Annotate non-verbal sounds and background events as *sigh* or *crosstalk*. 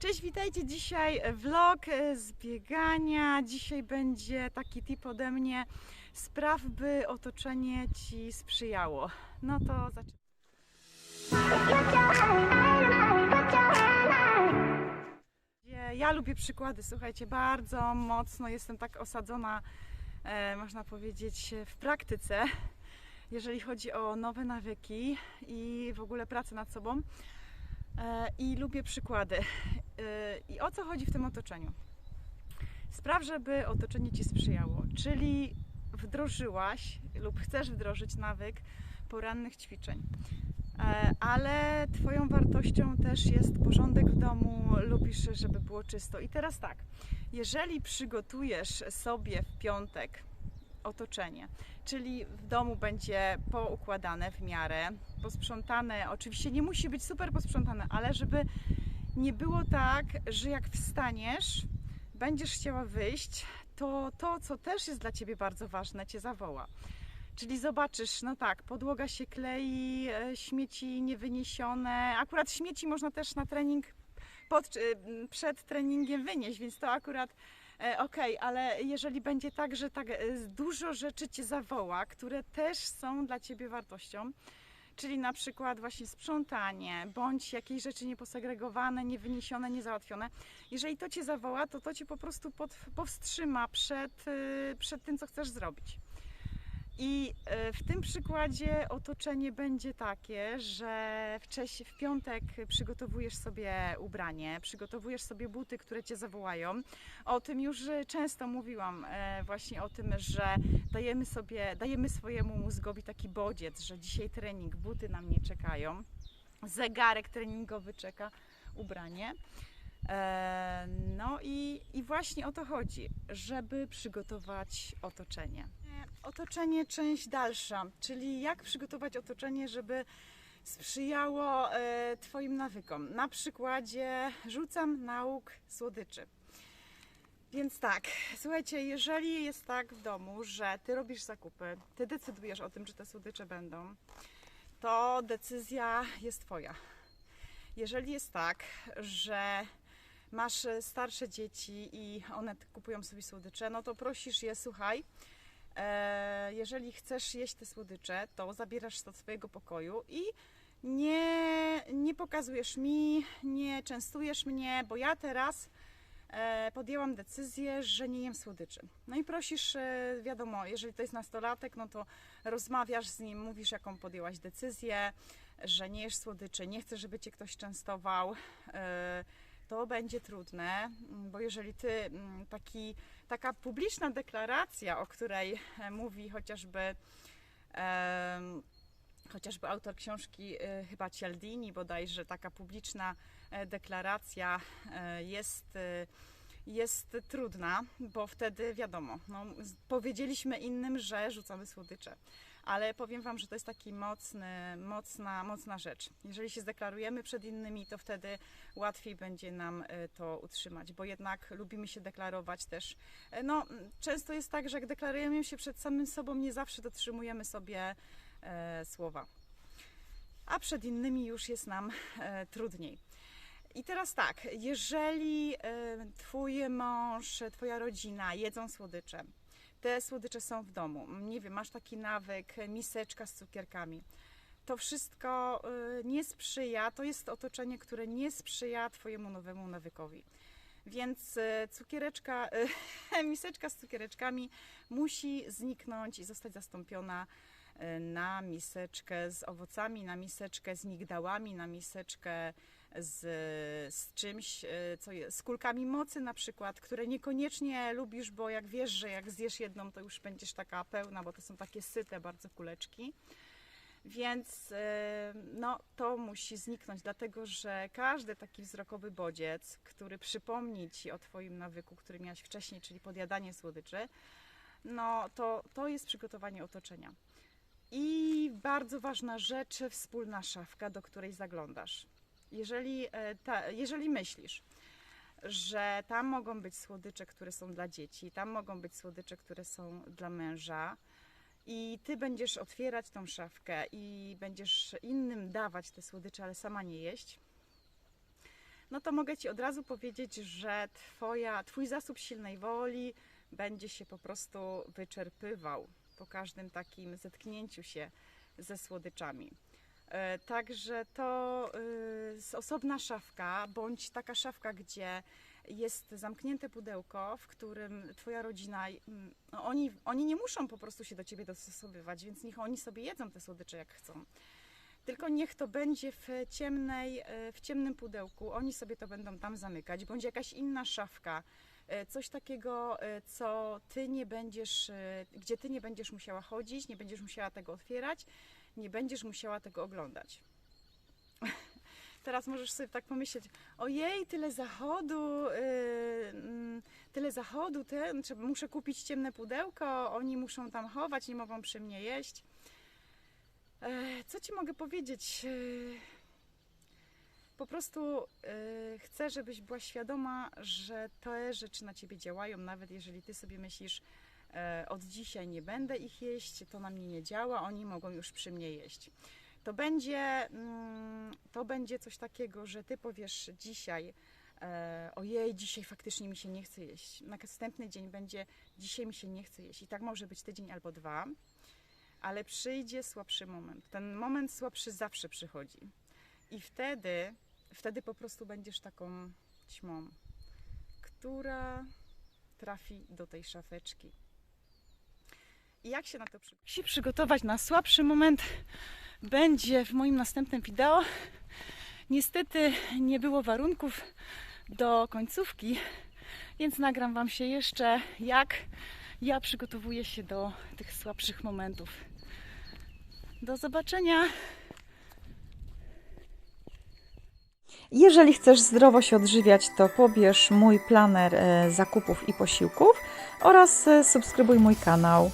Cześć, witajcie. Dzisiaj vlog z biegania. Dzisiaj będzie taki tip ode mnie. Spraw, by otoczenie Ci sprzyjało. No to zaczynamy. Ja lubię przykłady, słuchajcie, bardzo mocno jestem tak osadzona, e, można powiedzieć, w praktyce, jeżeli chodzi o nowe nawyki i w ogóle pracę nad sobą. E, I lubię przykłady. E, I o co chodzi w tym otoczeniu? Spraw, żeby otoczenie Ci sprzyjało, czyli wdrożyłaś lub chcesz wdrożyć nawyk porannych ćwiczeń. E, Ale Twoją wartością też jest porządek w domu, lubisz, żeby było czysto. I teraz tak, jeżeli przygotujesz sobie w piątek otoczenie, czyli w domu będzie poukładane w miarę, posprzątane, oczywiście nie musi być super posprzątane, ale żeby nie było tak, że jak wstaniesz, będziesz chciała wyjść, to to, co też jest dla Ciebie bardzo ważne, Cię zawoła. Czyli zobaczysz, no tak, podłoga się klei, e, śmieci niewyniesione. Akurat śmieci można też na trening pod, m, przed treningiem wynieść, więc to akurat e, okej, ale jeżeli będzie tak, że tak e, dużo rzeczy Cię zawoła, które też są dla Ciebie wartością, czyli na przykład właśnie sprzątanie, bądź jakieś rzeczy nieposegregowane, niewyniesione, niezałatwione, jeżeli to Cię zawoła, to to Cię po prostu pod, powstrzyma przed, y, przed tym, co chcesz zrobić. I e, w tym przykładzie otoczenie będzie takie, że wcześniej w piątek przygotowujesz sobie ubranie, przygotowujesz sobie buty, które cię zawołają. O tym już często mówiłam, e, właśnie o tym, że dajemy sobie, dajemy swojemu mózgowi taki bodziec, że dzisiaj trening, buty na mnie czekają, zegarek treningowy czeka, ubranie. E, No i, i właśnie o to chodzi, żeby przygotować otoczenie. Otoczenie część dalsza, czyli jak przygotować otoczenie, żeby sprzyjało e, Twoim nawykom. Na przykładzie rzucam nauk słodyczy. Więc tak, słuchajcie, jeżeli jest tak w domu, że Ty robisz zakupy, Ty decydujesz o tym, czy te słodycze będą, to decyzja jest Twoja. Jeżeli jest tak, że masz starsze dzieci i one kupują sobie słodycze, no to prosisz je, słuchaj, jeżeli chcesz jeść te słodycze, to zabierasz to do swojego pokoju i nie, nie pokazujesz mi, nie częstujesz mnie, bo ja teraz e, podjęłam decyzję, że nie jem słodyczy. No i prosisz, e, wiadomo, jeżeli to jest nastolatek, no to rozmawiasz z nim, mówisz, jaką podjęłaś decyzję, że nie jesz słodyczy, nie chcesz, żeby cię ktoś częstował. E, to będzie trudne, m, bo jeżeli ty m, taki, taka publiczna deklaracja, o której e, mówi chociażby em, chociażby autor książki e, chyba Cialdini bodajże taka publiczna e, deklaracja e, jest e, jest trudna, bo wtedy wiadomo, no, powiedzieliśmy innym, że rzucamy słodycze. Ale powiem Wam, że to jest taki mocny, mocna, mocna rzecz. Jeżeli się zdeklarujemy przed innymi, to wtedy łatwiej będzie nam e, to utrzymać, bo jednak lubimy się deklarować też. E, No, często jest tak, że jak deklarujemy się przed samym sobą, nie zawsze dotrzymujemy sobie e, słowa. A przed innymi już jest nam e, trudniej. I teraz tak, jeżeli e, twój mąż, twoja rodzina jedzą słodycze, te słodycze są w domu, nie wiem, masz taki nawyk, miseczka z cukierkami, to wszystko e, nie sprzyja, to jest otoczenie, które nie sprzyja twojemu nowemu nawykowi. Więc e, cukiereczka, *laughs* miseczka z cukiereczkami musi zniknąć i zostać zastąpiona na miseczkę z owocami, na miseczkę z migdałami, na miseczkę z, z czymś, e, co jest, z kulkami mocy na przykład, które niekoniecznie lubisz, bo jak wiesz, że jak zjesz jedną, to już będziesz taka pełna, bo to są takie syte bardzo kuleczki. Więc e, no, to musi zniknąć, dlatego że każdy taki wzrokowy bodziec, który przypomni ci o Twoim nawyku, który miałeś wcześniej, czyli podjadanie słodyczy, no to, to jest przygotowanie otoczenia. I bardzo ważna rzecz, wspólna szafka, do której zaglądasz. Jeżeli, e, ta, jeżeli myślisz, że tam mogą być słodycze, które są dla dzieci, tam mogą być słodycze, które są dla męża, i ty będziesz otwierać tą szafkę i będziesz innym dawać te słodycze, ale sama nie jeść, no to mogę Ci od razu powiedzieć, że twoja, Twój zasób silnej woli będzie się po prostu wyczerpywał po każdym takim zetknięciu się ze słodyczami. E, Także to y, osobna szafka, bądź taka szafka, gdzie jest zamknięte pudełko, w którym Twoja rodzina, mm, no oni, oni nie muszą po prostu się do Ciebie dostosowywać, więc niech oni sobie jedzą te słodycze jak chcą. Tylko niech to będzie w ciemnej, e, w ciemnym pudełku, oni sobie to będą tam zamykać, bądź jakaś inna szafka, e, coś takiego, co Ty nie będziesz, gdzie Ty nie będziesz musiała chodzić, nie będziesz musiała tego otwierać, nie będziesz musiała tego oglądać. *laughs* Teraz możesz sobie tak pomyśleć, ojej, tyle zachodu, yy, tyle zachodu, te, muszę kupić ciemne pudełko, oni muszą tam chować, nie mogą przy mnie jeść. E, Co Ci mogę powiedzieć? E, Po prostu e, chcę, żebyś była świadoma, że te rzeczy na Ciebie działają, nawet jeżeli Ty sobie myślisz, od dzisiaj nie będę ich jeść, to na mnie nie działa, oni mogą już przy mnie jeść. To będzie, mm, to będzie coś takiego, że Ty powiesz dzisiaj, e, ojej, dzisiaj faktycznie mi się nie chce jeść. Następny dzień będzie, dzisiaj mi się nie chce jeść. I tak może być tydzień albo dwa ale przyjdzie słabszy moment. Ten moment słabszy zawsze przychodzi. I wtedy, wtedy po prostu będziesz taką ćmą, która trafi do tej szafeczki. I jak się na to przygotować? się przygotować na słabszy moment będzie w moim następnym wideo. Niestety nie było warunków do końcówki, więc nagram Wam się jeszcze, jak ja przygotowuję się do tych słabszych momentów. Do zobaczenia. Jeżeli chcesz zdrowo się odżywiać, to pobierz mój planer e, zakupów i posiłków oraz e, subskrybuj mój kanał.